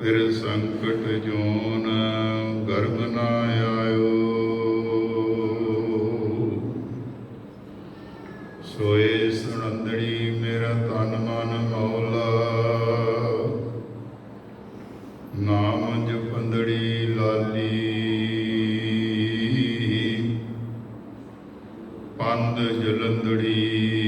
ਫਿਰ ਸੰਕਟ ਜੋਨ ਗਰਭ ਨਾ ਆਇਓ। ਸੋਏ ਸੁਣੰਦੜੀ ਮੇਰਾ ਤਨ ਮਨ ਮੌਲਾ। ਨਾਮ ਜਪੰਦੜੀ ਲਾਲੀ। ਪੰਦ ਜਲੰਦੜੀ।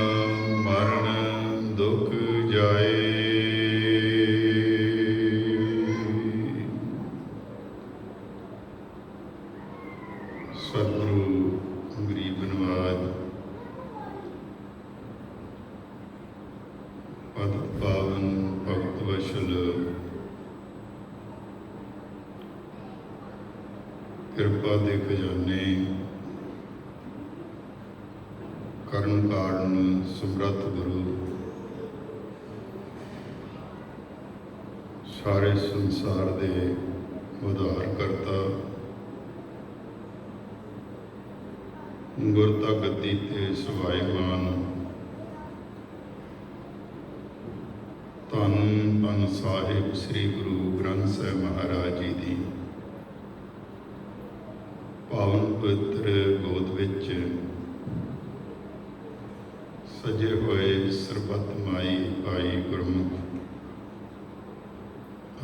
ਕਿਰਪਾ ਦੇ ਖਜ਼ਾਨੇ ਕਰਨ ਕਾਰਨ ਸਮਰੱਥ ਗੁਰੂ ਸਾਰੇ ਸੰਸਾਰ ਦੇ ਉਧਾਰ ਕਰਤਾ ਗੁਰਤਾ ਗੱਦੀ ਤੇ ਸਵਾਈਮਾਨ ਧੰਨ ਧੰਨ ਸਾਹਿਬ ਸ੍ਰੀ ਗੁਰੂ ਗ੍ਰੰਥ ਸਾਹਿਬ ਮਹਾਰਾਜ ਜੀ ਦੀ ਪਾਵਨ ਪਵਿੱਤਰ ਗੋਦ ਵਿੱਚ ਸਜੇ ਹੋਏ ਸਰਬੱਤ ਮਾਈ ਭਾਈ ਗੁਰਮੁਖ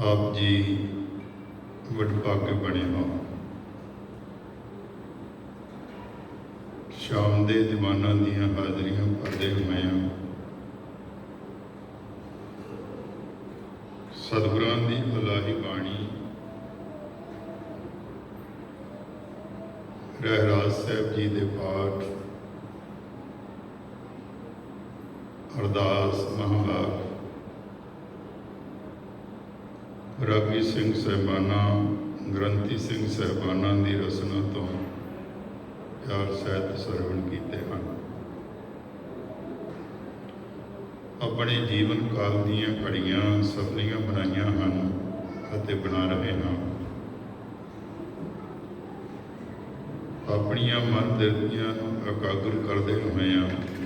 ਆਪ ਜੀ ਵਡਭਾਗੇ ਬਣੇ ਹੋ। ਸ਼ਾਮ ਦੇ ਦੀਵਾਨਾਂ ਦੀਆਂ ਹਾਜ਼ਰੀਆਂ ਭਰਦੇ ਹੋਏ ਆ। ਸਤਿਗੁਰਾਂ ਦੀ ਇਲਾਹੀ ਬਾਣੀ ਰਹਿਰਾਜ ਸਾਹਿਬ ਜੀ ਦੇ ਪਾਠ ਅਰਦਾਸ ਮਹਾਵਾਕ ਰਾਗੀ ਸਿੰਘ ਸਹਿਬਾਨਾ, ਗ੍ਰੰਥੀ ਸਿੰਘ ਸਹਿਬਾਨਾਂ ਦੀ ਰਸਨਾ ਤੋਂ ਪਿਆਰ ਸਹਿਤ ਸਰਵਣ ਕੀਤੇ ਹਨ। ਆਪਣੇ ਜੀਵਨ ਕਾਲ ਦੀਆਂ ਘੜੀਆਂ ਸਫਲੀਆਂ ਬਣਾਈਆਂ ਹਨ ਅਤੇ ਬਣਾ ਰਹੇ ਹਾਂ। ਆਪਣੀਆਂ ਮਨ ਦਿਲਦੀਆਂ ਨੂੰ ਇਕਾਗਰ ਕਰਦੇ ਹੋਏ ਹਾਂ।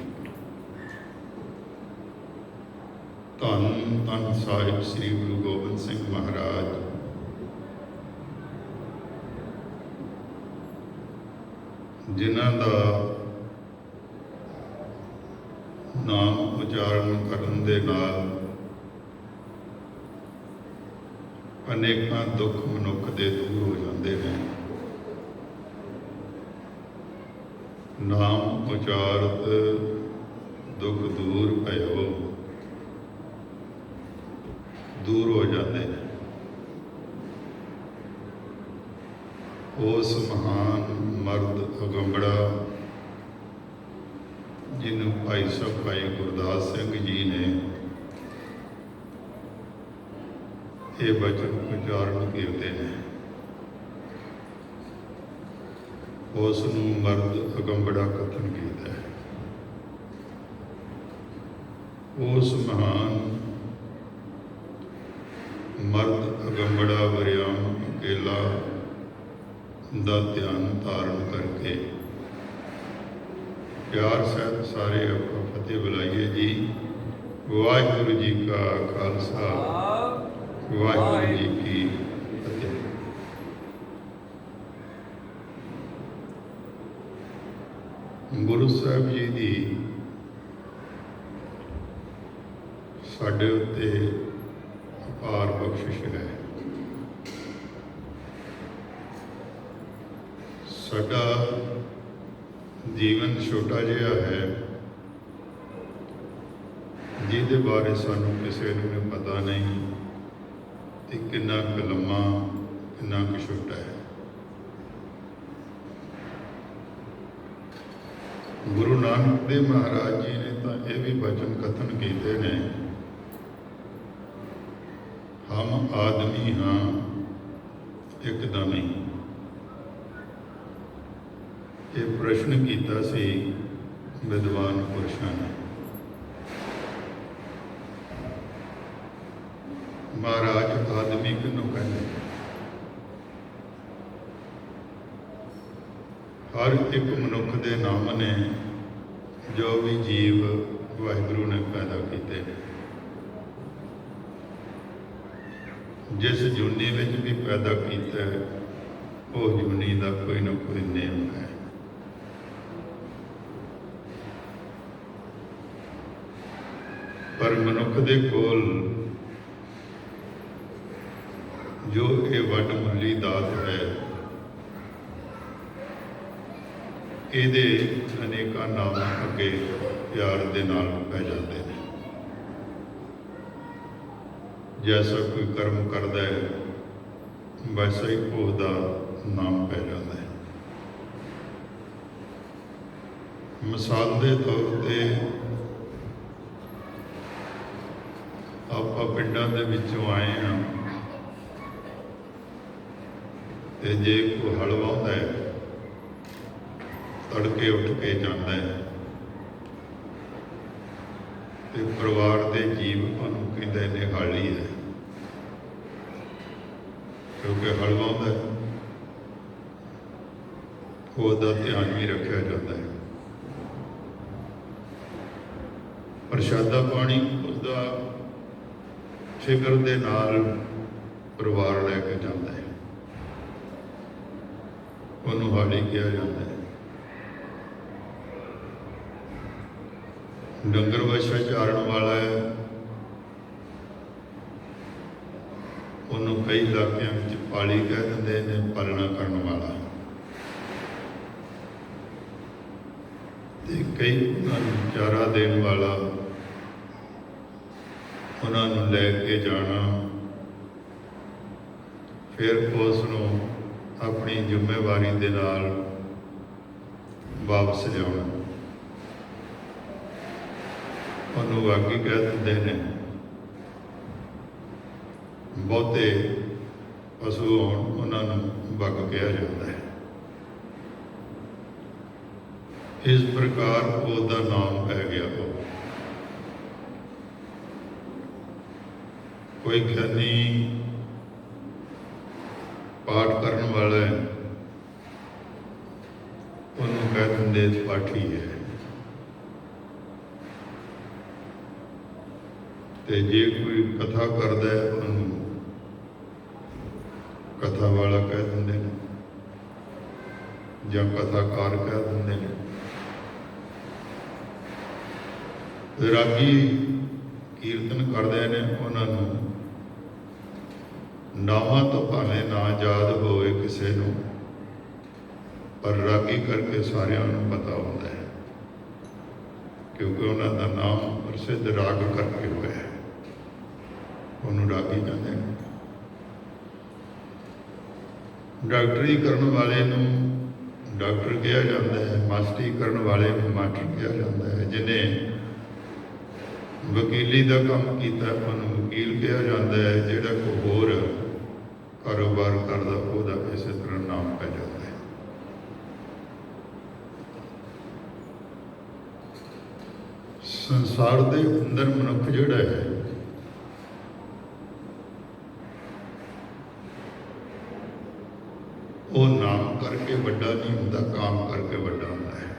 ਧੰਨ ਧੰਨ ਸਾਹਿਬ ਸ੍ਰੀ ਗੁਰੂ ਗੋਬਿੰਦ ਸਿੰਘ ਮਹਾਰਾਜ। ਜਿਨ੍ਹਾਂ ਦਾ ਨਾਮ ਉਚਾਰਨ ਕਰਨ ਦੇ ਨਾਲ ਅਨੇਕਾਂ ਦੁੱਖ ਮਨੁੱਖ ਦੇ ਦੂਰ ਹੋ ਜਾਂਦੇ ਨੇ। ਨਾਮ ਉਚਾਰਤ ਦੁੱਖ ਦੂਰ ਭਇਓ ਦੂਰ ਹੋ ਜਾਂਦੇ ਨੇ। ਉਸ ਮਹਾਨ ਮਰਦ ਅਗੰਬੜਾ ਜਿਹਨੂੰ ਭਾਈ ਸਾਹਿਬ, ਭਾਈ ਗੁਰਦਾਸ ਸਿੰਘ ਜੀ ਨੇ ਇਹ ਬਚਨ ਉਚਾਰਨ ਕੀਤੇ ਨੇ। ਉਸ ਨੂੰ ਮਰਦ ਅਗੰਬੜਾ ਕਥਨ ਕੀਤਾ ਉਸ ਮਹਾਨ ਮਰਦ ਅਗੰਬੜਾ ਵਰਿਆਮ ਅਕੇਲਾ ਦਾ ਧਿਆਨ ਧਾਰਨ ਕਰਕੇ। ਪਿਆਰ ਸਹਿਤ ਸਾਰੇ ਆਪਾਂ ਫਤਿਹ ਬੁਲਾਈਏ ਜੀ। ਵਾਹਿਗੁਰੂ ਜੀ ਕਾ ਖਾਲਸਾ। ਵਾਹਿਗੁਰੂ ਜੀ ਕੀ ਫਤਿਹ। ਗੁਰੂ ਸਾਹਿਬ ਜੀ ਦੀ ਸਾਡੇ ਉੱਤੇ ਅਪਾਰ ਬਖਸ਼ਿਸ਼ ਹੈ। ਸਾਡਾ ਜੀਵਨ ਛੋਟਾ ਜਿਹਾ ਹੈ, ਜਿਹਦੇ ਬਾਰੇ ਸਾਨੂੰ ਕਿਸੇ ਨੂੰ ਵੀ ਪਤਾ ਨਹੀਂ ਕਿ ਕਿੰਨਾ ਕੁ ਲੰਮਾ, ਕਿੰਨਾ ਕੁ ਛੋਟਾ ਹੈ। ਗੁਰੂ ਨਾਨਕ ਦੇਵ ਮਹਾਰਾਜ ਜੀ ਨੇ ਤਾਂ ਇਹ ਵੀ ਬਚਨ ਕਥਨ ਕੀਤੇ ਨੇ, ਹਮ ਆਦਮੀ ਹਾਂ ਇੱਕਦਮ ਨਹੀਂ ਇਹ ਪ੍ਰਸ਼ਨ ਕੀਤਾ ਸੀ ਵਿਦਵਾਨ ਪੁਰਸ਼ਾਂ ਨੇ। ਮਹਾਰਾਜ ਆਦਮੀ ਕਿਹਨੂੰ ਕਹਿੰਦੇ ਹਰ ਇੱਕ ਮਨੁੱਖ ਦੇ ਨਾਮ ਨੇ ਜੋ ਵੀ ਜੀਵ ਵਾਹਿਗੁਰੂ ਨੇ ਪੈਦਾ ਕੀਤੇ ਨੇ। ਜਿਸ ਜੁਨੀ ਵਿੱਚ ਵੀ ਪੈਦਾ ਕੀਤਾ, ਉਹ ਜੁਨੀ ਦਾ ਕੋਈ ਨਾ ਕੋਈ ਨੇਮ ਹੈ। ਪਰ ਮਨੁੱਖ ਦੇ ਕੋਲ ਜੋ ਇਹ ਵੱਡ ਮੁੱਲੀ ਦਾਤ ਹੈ, ਇਹਦੇ ਅਨੇਕਾਂ ਨਾਮ ਅੱਗੇ ਪਿਆਰ ਦੇ ਨਾਲ ਪੈ ਜਾਂਦੇ ਨੇ। ਜੈਸਾ ਕੋਈ ਕਰਮ ਕਰਦਾ ਹੈ, ਵੈਸਾ ਹੀ ਉਹਦਾ ਨਾਮ ਪੈ ਜਾਂਦਾ ਹੈ। ਮਿਸਾਲ ਦੇ ਤੌਰ ਤੇ ਆਪਾਂ ਪਿੰਡਾਂ ਦੇ ਵਿੱਚੋਂ ਆਏ ਹਾਂ ਤੇ ਜੇ ਕੋਈ ਹਲ ਵਾਹੁੰਦਾ ਹੈ, ਤੜਕੇ ਉੱਠ ਕੇ ਜਾਂਦਾ ਹੈ। ਤੇ ਪਰਿਵਾਰ ਦੇ ਜੀਵ ਨੂੰ ਕਹਿੰਦੇ ਨੇ ਹਾਲੀ ਹੈ। ਕਿਉਂਕਿ ਹਲ ਵਾਹੁੰਦਾ ਉਹਦਾ ਧਿਆਨ ਵੀ ਰੱਖਿਆ ਜਾਂਦਾ ਹੈ। ਪ੍ਰਸ਼ਾਦਾ ਪਾਣੀ, ਉਸਦਾ ਫਿਕਰ ਦੇ ਨਾਲ ਪਰਿਵਾਰ ਲੈ ਕੇ ਜਾਂਦਾ ਹੈ। ਉਹਨੂੰ ਹਾਲੀ ਕਿਹਾ ਜਾਂਦਾ ਹੈ। ਡੰਗਰ ਵਛਾ ਚਾਰਨ ਵਾਲਾ ਹੈ। ਉਹਨੂੰ ਕਈ ਇਲਾਕਿਆਂ ਵਿੱਚ ਪਾਲੀ ਕਹਿ ਦਿੰਦੇ ਨੇ, ਪਾਲਣਾ ਕਰਨ ਵਾਲਾ ਤੇ ਕਈ ਉਹਨਾਂ ਨੂੰ ਚਾਰਾ ਦੇਣ ਵਾਲਾ ਉਹਨਾਂ ਨੂੰ ਲੈ ਕੇ ਜਾਣਾ। ਫਿਰ ਉਸ ਨੂੰ ਆਪਣੀ ਜ਼ਿੰਮੇਵਾਰੀ ਦੇ ਨਾਲ ਵਾਪਸ ਲਿਆਉਣਾ। ਉਹਨੂੰ ਵਾਕੀ ਕਹਿ ਦਿੰਦੇ ਨੇ, ਬਹੁਤੇ ਪਸ਼ੂ ਹੋਣ ਉਹਨਾਂ ਨੂੰ ਬੱਗ ਕਿਹਾ ਜਾਂਦਾ ਹੈ। ਇਸ ਪ੍ਰਕਾਰ ਉਹਦਾ ਨਾਮ ਪੈ ਗਿਆ ਉਹ। ਕੋਈ ਗਿਆਨੀ ਪਾਠ ਕਰਨ ਵਾਲਾ ਹੈ, ਉਹਨੂੰ ਕਹਿ ਦਿੰਦੇ ਪਾਠੀ ਹੈ। ਤੇ ਜੇ ਕੋਈ ਕਥਾ ਕਰਦਾ ਹੈ, ਉਹਨੂੰ ਕਥਾ ਵਾਲਾ ਕਹਿ ਦਿੰਦੇ ਨੇ, ਜਾਂ ਕਥਾਕਾਰ ਕਹਿ ਦਿੰਦੇ ਨੇ। ਰਾਗੀ ਕੀਰਤਨ ਕਰਦੇ ਨੇ ਉਹਨਾਂ ਨੂੰ। ਨਾਵਾਂ ਤੋਂ ਭਾਵੇਂ ਨਾ ਯਾਦ ਹੋਵੇ ਕਿਸੇ ਨੂੰ, ਪਰ ਰਾਗੀ ਕਰਕੇ ਸਾਰਿਆਂ ਨੂੰ ਪਤਾ ਹੁੰਦਾ ਹੈ, ਕਿਉਂਕਿ ਉਹਨਾਂ ਦਾ ਨਾਮ ਪ੍ਰਸਿੱਧ ਰਾਗ ਕਰਕੇ ਹੋਇਆ ਹੈ। ਉਹਨੂੰ ਰਾਗੀ ਕਹਿੰਦੇ ਨੇ ਡਾਕਟਰੀ ਕਰਨ ਵਾਲੇ ਨੂੰ ਡਾਕਟਰ ਕਿਹਾ ਜਾਂਦਾ ਹੈ, ਮਾਸਟਰੀ ਕਰਨ ਵਾਲੇ ਨੂੰ ਮਾਸਟਰ ਕਿਹਾ ਜਾਂਦਾ ਹੈ, ਜਿਹਨੇ ਵਕੀਲੀ ਦਾ ਕੰਮ ਕੀਤਾ, ਉਹਨੂੰ ਵਕੀਲ ਕਿਹਾ ਜਾਂਦਾ ਹੈ, ਜਿਹੜਾ ਕੋਈ ਹੋਰ ਦਾ ਉਹਦਾ ਇਸੇ ਤਰ੍ਹਾਂ ਨਾਮ ਪੈ ਜਾਂਦਾ ਹੈ। ਸੰਸਾਰ ਦੇ ਅੰਦਰ ਮਨੁੱਖ ਜਿਹੜਾ ਹੈ, ਉਹ ਨਾਮ ਕਰਕੇ ਵੱਡਾ ਨਹੀਂ ਹੁੰਦਾ, ਕਾਮ ਕਰਕੇ ਵੱਡਾ ਹੁੰਦਾ ਹੈ।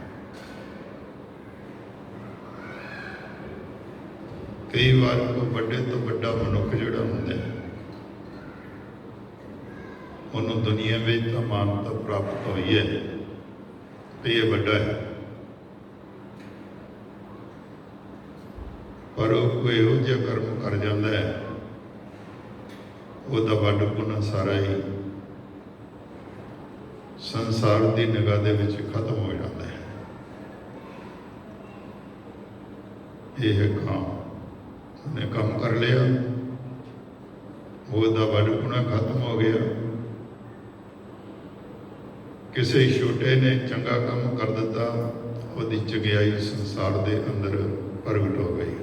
ਕਈ ਵਾਰ ਕੋਈ ਵੱਡੇ ਤੋਂ ਵੱਡਾ ਮਨੁੱਖ ਜਿਹੜਾ ਹੁੰਦਾ ਹੈ ਉਹਨੂੰ ਦੁਨੀਆ ਵਿੱਚ ਤਾਂ ਮਾਨਤਾ ਪ੍ਰਾਪਤ ਹੋਈ ਹੈ ਤੇ ਇਹ ਵੱਡਾ ਹੈ। ਪਰ ਉਹ ਕੋਈ ਉਹ ਜਿਹਾ ਕਰਮ ਕਰ ਜਾਂਦਾ ਹੈ, ਉਹਦਾ ਵੱਡ ਗੁਨਾ ਸਾਰਾ ਹੀ ਸੰਸਾਰ ਦੀ ਨਿਗਾਹ ਦੇ ਵਿੱਚ ਖਤਮ ਹੋ ਜਾਂਦਾ ਹੈ। ਇਹ ਹੈ ਕੰਮ। ਉਹਨੇ ਕੰਮ ਕਰ ਲਿਆ, ਉਹਦਾ ਵੱਡ ਗੁਨਾ ਖਤਮ ਹੋ ਗਿਆ। ਕਿਸੇ ਛੋਟੇ ਨੇ ਚੰਗਾ ਕੰਮ ਕਰ ਦਿੱਤਾ ਉਹਦੀ ਚੰਗਿਆਈ ਸੰਸਾਰ ਦੇ ਅੰਦਰ ਪ੍ਰਗਟ ਹੋ ਗਈ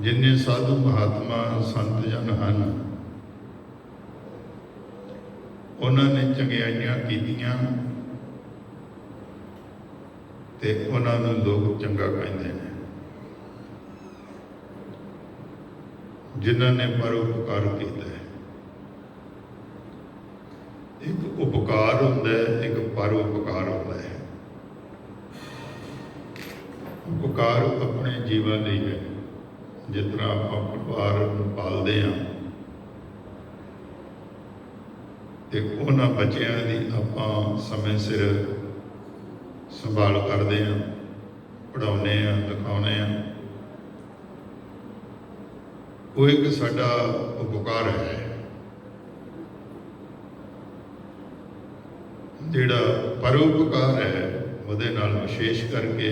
ਜਿੰਨੇ ਸਾਧੂ ਮਹਾਤਮਾ ਸੰਤ ਜਨ ਹਨ, ਉਹਨਾਂ ਨੇ ਚੰਗਿਆਈਆਂ ਕੀਤੀਆਂ ਤੇ ਉਹਨਾਂ ਨੂੰ ਲੋਕ ਚੰਗਾ ਕਹਿੰਦੇ ਨੇ। ਜਿਨ੍ਹਾਂ ਨੇ ਪਰਉਪਕਾਰ ਕੀਤਾ ਹੈ ਇੱਕ ਉਪਕਾਰ ਹੁੰਦਾ ਹੈ, ਇੱਕ ਪਰਉਪਕਾਰ ਹੁੰਦਾ ਹੈ। ਉਪਕਾਰ ਆਪਣੇ ਜੀਵਨ ਲਈ ਹੈ। ਜਿਸ ਤਰ੍ਹਾਂ ਆਪਾਂ ਪਰਿਵਾਰ ਨੂੰ ਪਾਲਦੇ ਹਾਂ, ਤੇ ਉਹਨਾਂ ਬੱਚਿਆਂ ਦੀ ਆਪਾਂ ਸਮੇਂ ਸਿਰ ਸੰਭਾਲ ਕਰਦੇ ਹਾਂ ਪੜਾਉਨੇ ਆ ਲਿਖਾਉਨੇ ਆ ਉਹ ਇੱਕ ਸਾਡਾ ਉਪਕਾਰ ਹੈ। ਜਿਹੜਾ ਪਰਉਪਕਾਰ ਹੈ ਉਹਦੇ ਨਾਲ ਵਿਸ਼ੇਸ਼ ਕਰਕੇ